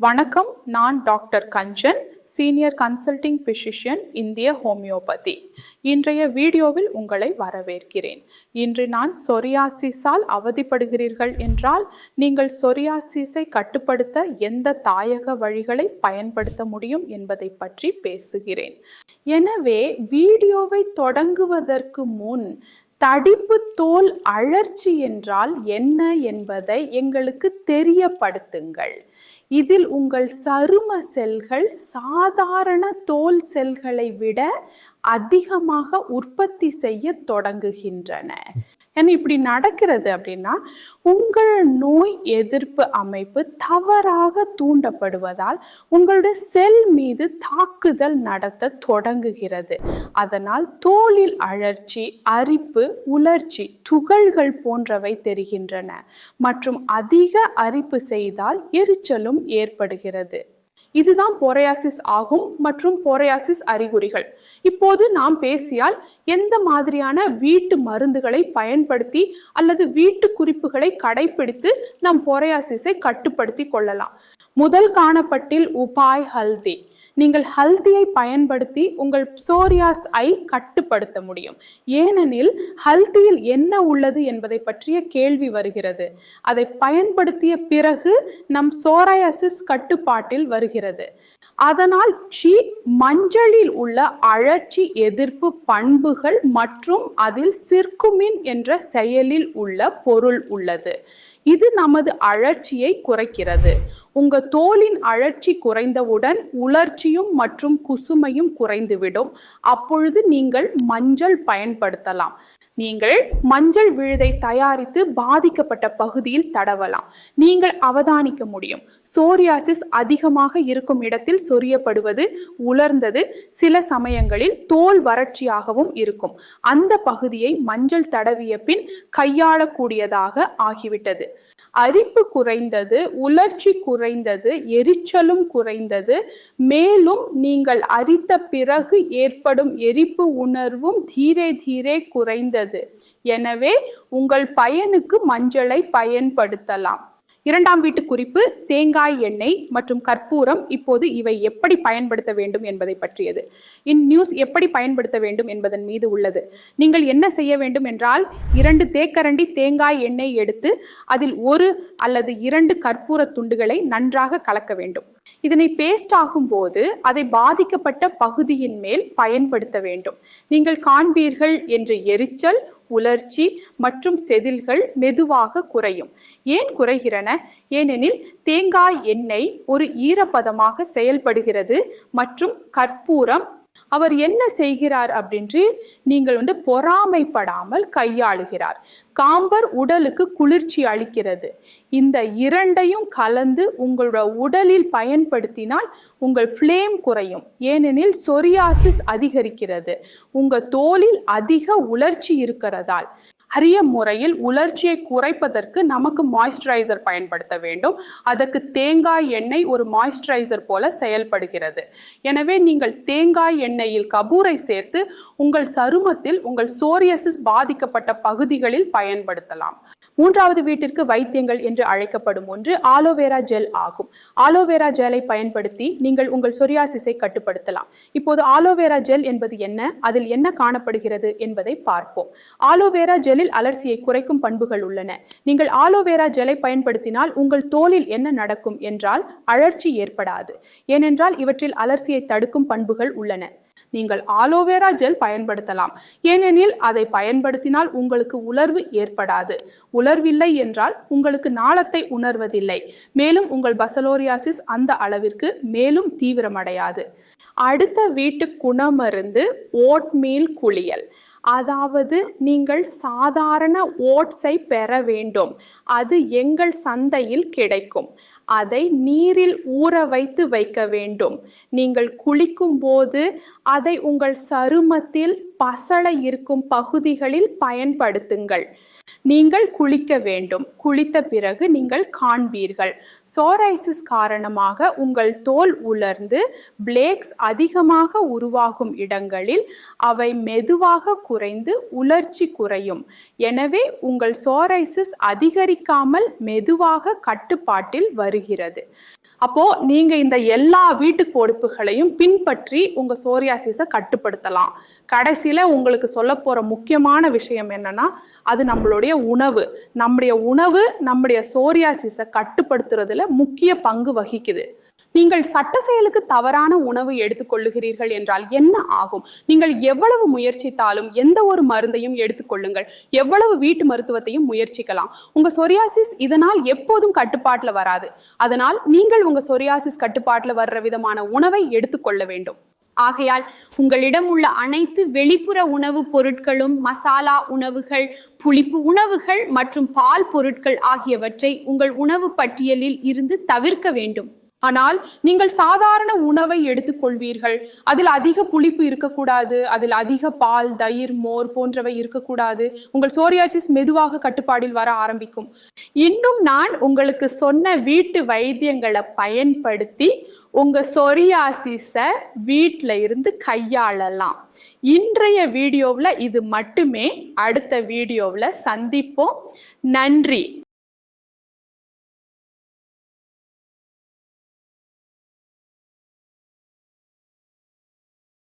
வணக்கம் நான் doctor Kanchan senior consulting physician இந்திய ஹோமியோபதி. இன்றைய வீடியோவில் உங்களை வரவேற்கிறேன். இன்று நான் சொரியாசிஸால் அவதிப்படுகிறீர்கள் என்றால் நீங்கள் சொரியாசிஸை கட்டுப்படுத்த எந்த தாயக வழிகளை பயன்படுத்த முடியும் என்பதை பற்றி பேசுகிறேன். எனவே வீடியோவை தொடங்குவதற்கு முன் தடிப்பு தோல் அழற்சி என்றால் என்ன என்பதை எங்களுக்கு தெரியப்படுத்துங்கள். இதில் உங்கள் சரும செல்கள் சாதாரண தோல் செல்களை விட அதிகமாக உற்பத்தி செய்ய தொடங்குகின்றன. ஏன்னா இப்படி நடக்கிறது அப்படின்னா உங்கள் நோய் எதிர்ப்பு அமைப்பு தவறாக தூண்டப்படுவதால் உங்களுடைய செல் மீது தாக்குதல் நடத்த தொடங்குகிறது. அதனால் தோலில் அழற்சி அரிப்பு உலர்ச்சி துகள்கள் போன்றவை தெரிகின்றன. மற்றும் அதிக அரிப்பு செய்தால் எரிச்சலும் ஏற்படுகிறது. இதுதான் பொரையாசிஸ் ஆகும் மற்றும் பொரையாசிஸ் அறிகுறிகள். இப்போது நாம் பேசியால் எந்த மாதிரியான வீட்டு மருந்துகளை பயன்படுத்தி அல்லது வீட்டு குறிப்புகளை கடைபிடித்து நம் பொரையாசிஸை கட்டுப்படுத்தி கொள்ளலாம். முதல் காணப்பட்டில் உபாய் ஹல்தி. நீங்கள் ஹல்தியை பயன்படுத்தி உங்கள் சோரியாஸ் ஐ கட்டுப்படுத்த முடியும். ஏனெனில் ஹல்தியில் என்ன உள்ளது என்பதை பற்றிய கேள்வி வருகிறது. அதை பயன்படுத்திய பிறகு நம் சோராயசிஸ் கட்டுப்பாட்டில் வருகிறது. அதனால் சி மஞ்சளில் உள்ள அழற்சி எதிர்ப்பு பண்புகள் மற்றும் அதில் சிர்குமின் என்ற செயலில் உள்ள பொருள் உள்ளது. இது நமது அழற்சியை குறைக்கிறது. உங்க தோலின் அழற்சி குறைந்தவுடன் உலர்ச்சியும் மற்றும் குசுமையும் குறைந்துவிடும். அப்பொழுது நீங்கள் மஞ்சள் பயன்படுத்தலாம். நீங்கள் மஞ்சள் விழுதை தயாரித்து பாதிக்கப்பட்ட பகுதியில் தடவலாம். நீங்கள் அவதானிக்க முடியும். சோரியாசிஸ் அதிகமாக இருக்கும் இடத்தில் சொரியப்படுவது உலர்ந்தது. சில சமயங்களில் தோல் வறட்சியாகவும் இருக்கும். அந்த பகுதியை மஞ்சள் தடவிய பின் கையாளக்கூடியதாக ஆகிவிட்டது. அரிப்பு குறைந்தது உலர்ச்சி குறைந்தது எரிச்சலும் குறைந்தது. மேலும் நீங்கள் அரித்த பிறகு ஏற்படும் எரிப்பு உணர்வும் தீரே தீரே குறைந்தது. எனவே உங்கள் பயனுக்கு மஞ்சளை பயன்படுத்தலாம். இரண்டாம் வீட்டு குறிப்பு தேங்காய் எண்ணெய் மற்றும் கற்பூரம் இப்போது இவை எப்படி பயன்படுத்த வேண்டும் என்பதை பற்றியது. இன் நியூஸ் எப்படி பயன்படுத்த வேண்டும் என்பதன் மீது உள்ளது. நீங்கள் என்ன செய்ய வேண்டும் என்றால் இரண்டு தேக்கரண்டி தேங்காய் எண்ணெய் எடுத்து அதில் ஒரு அல்லது இரண்டு கற்பூர துண்டுகளை நன்றாக கலக்க வேண்டும். இதனை பேஸ்ட் ஆகும்போது அதை பாதிக்கப்பட்ட பகுதியின் மேல் பயன்படுத்த வேண்டும். நீங்கள் காண்பீர்கள் என்று எரிச்சல் உலர்ச்சி மற்றும் செதில்கள் மெதுவாக குறையும். ஏன் குறைகிறன? ஏனெனில் தேங்காய் எண்ணெய் ஒரு ஈரப்பதமாக செயல்படுகிறது மற்றும் கற்பூரம் அவர் என்ன செய்கிறார் அப்படின்று நீங்கள் வந்து பொறாமைப்படாமல் கையாளுகிறார். காம்பர் உடலுக்கு குளிர்ச்சி அளிக்கிறது. இந்த இரண்டையும் கலந்து உங்களோட உடலில் பயன்படுத்தினால் உங்கள் ஃப்ளேம் குறையும். ஏனெனில் சொரியாசிஸ் அதிகரிக்கிறது. உங்கள் தோலில் அதிக உலர்ச்சி இருக்கிறதால். அரிய முறையில் உலர்ச்சியை குறைப்பதற்கு நமக்கு மாய்ஸ்சரைசர் பயன்படுத்த வேண்டும். அதற்கு தேங்காய் எண்ணெய் ஒரு மாய்ஸ்சரைசர் போல செயல்படுகிறது. எனவே நீங்கள் தேங்காய் எண்ணெயில் கபூரை சேர்த்து உங்கள் சருமத்தில் உங்கள் சோரியசிஸ் பாதிக்கப்பட்ட பகுதிகளில் பயன்படுத்தலாம். மூன்றாவது வீட்டிற்கு வைத்தியங்கள் என்று அழைக்கப்படும் ஒன்று ஆலோவேரா ஜெல் ஆகும். ஆலோவேரா ஜெலை பயன்படுத்தி நீங்கள் உங்கள் சொரியாசிஸை கட்டுப்படுத்தலாம். இப்போது ஆலோவேரா ஜெல் என்பது என்ன? அதில் என்ன காணப்படுகிறது என்பதை பார்ப்போம். ஆலோவேரா ஜெல்லில் அலர்ச்சியை குறைக்கும் பண்புகள் உள்ளன. நீங்கள் ஆலோவேரா ஜெலை பயன்படுத்தினால் உங்கள் தோலில் என்ன நடக்கும் என்றால் அழற்சி ஏற்படாது. ஏனென்றால் இவற்றில் அலர்ச்சியை தடுக்கும் பண்புகள் உள்ளன. நீங்கள் ஆலோவேரா ஜெல் பயன்படுத்தலாம். ஏனெனில் அதை பயன்படுத்தினால் உங்களுக்கு உலர்வு ஏற்படாது. உலர்வில்லை என்றால் உங்களுக்கு நாளத்தை உணர்வதில்லை. மேலும் உங்கள் பசலோரியாசிஸ் அந்த அளவிற்கு மேலும் தீவிரமடையாது. அடுத்த வீட்டு குணமருந்து ஓட்மீல் குளியல். அதாவது நீங்கள் சாதாரண ஓட்ஸை பெற வேண்டும். அது எங்கள் சந்தையில் கிடைக்கும். அதை நீரில் ஊற வைத்து வைக்க வேண்டும். நீங்கள் குளிக்கும் போது அதை உங்கள் சருமத்தில் பசளை இருக்கும் பகுதிகளில் பயன்படுத்துங்கள். நீங்கள் குளிக்க வேண்டும். குளித்த பிறகு நீங்கள் காண்பீர்கள். சோரைசிஸ் காரணமாக உங்கள் தோல் உலர்ந்து பிளேக்ஸ் அதிகமாக உருவாகும் இடங்களில் அவை மெதுவாக குறைந்து உலர்ச்சி குறையும். எனவே உங்கள் சோரைசிஸ் அதிகரிக்காமல் மெதுவாக கட்டுப்பாட்டில் வருகிறது. அப்போ நீங்க இந்த எல்லா வீட்டு பொறுப்புகளையும் பின்பற்றி உங்க சோரியாசிஸை கட்டுப்படுத்தலாம். கடைசியில உங்களுக்கு சொல்ல போற முக்கியமான விஷயம் என்னன்னா அது நம்மளோட நம்மளுடைய உணவு நம்முடைய உணவு நம்முடைய சோரியாசிஸை கட்டுப்படுத்துறதுல முக்கிய பங்கு வகிக்குது. நீங்கள் சட்ட செயலுக்கு தவறான உணவு எடுத்துக்கொள்ளுகிறீர்கள் என்றால் என்ன ஆகும்? நீங்கள் எவ்வளவு முயற்சித்தாலும் எந்த ஒரு மருந்தையும் எடுத்துக்கொள்ளுங்கள் எவ்வளவு வீட்டு மருத்துவத்தையும் முயற்சிக்கலாம். உங்க சொரியாசிஸ் இதனால் எப்போதும் கட்டுப்பாட்டில் வராது. அதனால் நீங்கள் உங்க சொரியாசிஸ் கட்டுப்பாட்டில் வர்ற விதமான உணவை எடுத்துக்கொள்ள வேண்டும். ஆகையால் உங்களிடம் உள்ள அனைத்து வெளிப்புற உணவுப் பொருட்களும் மசாலா உணவுகள் புளிப்பு உணவுகள் மற்றும் பால் பொருட்கள் ஆகியவற்றை உங்கள் உணவு பட்டியலில் இருந்து தவிர்க்க வேண்டும். ஆனால் நீங்கள் சாதாரண உணவை எடுத்துக்கொள்வீர்கள். அதில் அதிக புளிப்பு இருக்கக்கூடாது அதில் அதிக பால் தயிர் மோர் போன்றவை இருக்கக்கூடாது. உங்கள் சோரியாசிஸ் மெதுவாக கட்டுப்பாடில் வர ஆரம்பிக்கும். இன்னும் நான் உங்களுக்கு சொன்ன வீட்டு வைத்தியங்களை பயன்படுத்தி உங்க சொரியாசிஸை வீட்டில் இருந்து கையாளலாம். இன்றைய வீடியோவில் இது மட்டுமே. அடுத்த வீடியோவில் சந்திப்போம். நன்றி.